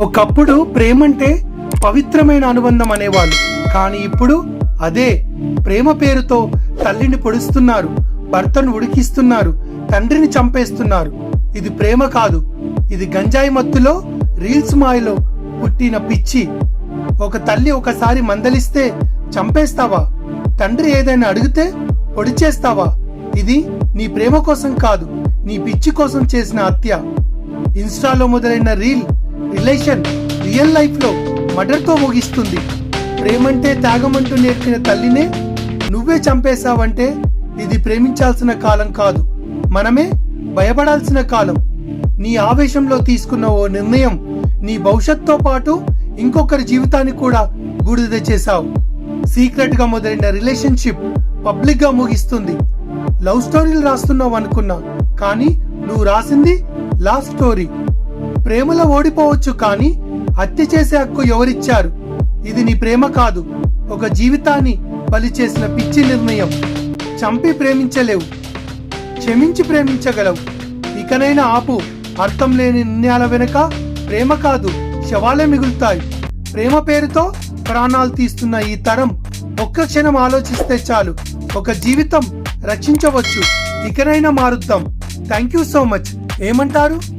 ఒకప్పుడు ప్రేమంటే పవిత్రమైన అనుబంధం అనేవాళ్ళు. కానీ ఇప్పుడు అదే. ప్రేమ పేరుతో తల్లిని పొడుస్తున్నారు. భర్తను ఉడికిస్తున్నారు. తండ్రిని చంపేస్తున్నారు. ఇది ప్రేమ కాదు. ఇది గంజాయి మత్తులో రీల్స్ మాయలో పుట్టిన పిచ్చి. ఒక తల్లి ఒకసారి మందలిస్తే చంపేస్తావా? తండ్రి ఏదైనా అడిగితే పొడిచేస్తావా? ఇది నీ ప్రేమ కోసం కాదు. నీ పిచ్చి కోసం చేసిన హత్య. ఇన్స్టాలో మొదలైన రీల్ రిలేషన్ రియల్ లైఫ్లో తో ముగిస్తుంది. ప్రేమంటే త్యాగమంటూ నేర్పిన తల్లినే నువ్వే చంపేశావంటే ఇది ప్రేమించాల్సిన కాలం కాదు. మనమే భయపడాల్సిన కాలం. నీ ఆవేశంలో తీసుకున్న ఓ నిర్ణయం నీ భవిష్యత్తుతో పాటు ఇంకొకరి జీవితాన్ని కూడా బూడిద చేశావు. సీక్రెట్గా మొదలైన రిలేషన్షిప్ పబ్లిక్గా ముగిస్తుంది. లవ్ స్టోరీలు రాస్తున్నావు అనుకున్నా కానీ నువ్వు రాసింది లవ్ స్టోరీ ప్రేమలో ఓడిపోవచ్చు కానీ హత్య చేసే హక్కు ఎవరిచ్చారు? ఇది నీ ప్రేమ కాదు. ఒక జీవితాన్ని బలి చేసిన పిచ్చి నిర్ణయం. చంపి ప్రేమించలేవు. క్షమించి ప్రేమించగలవు. ఇకనైనా ఆపు. అర్థం లేని నిర్ణయాల వెనుక ప్రేమ కాదు శవాలే మిగులుతాయి. ప్రేమ పేరుతో ప్రాణాలు తీస్తున్న ఈ తరం ఒక్క క్షణం ఆలోచిస్తే చాలు. ఒక జీవితం రక్షించవచ్చు. ఇకనైనా మారుద్దాం. Thank you so much. ఏమంటారు?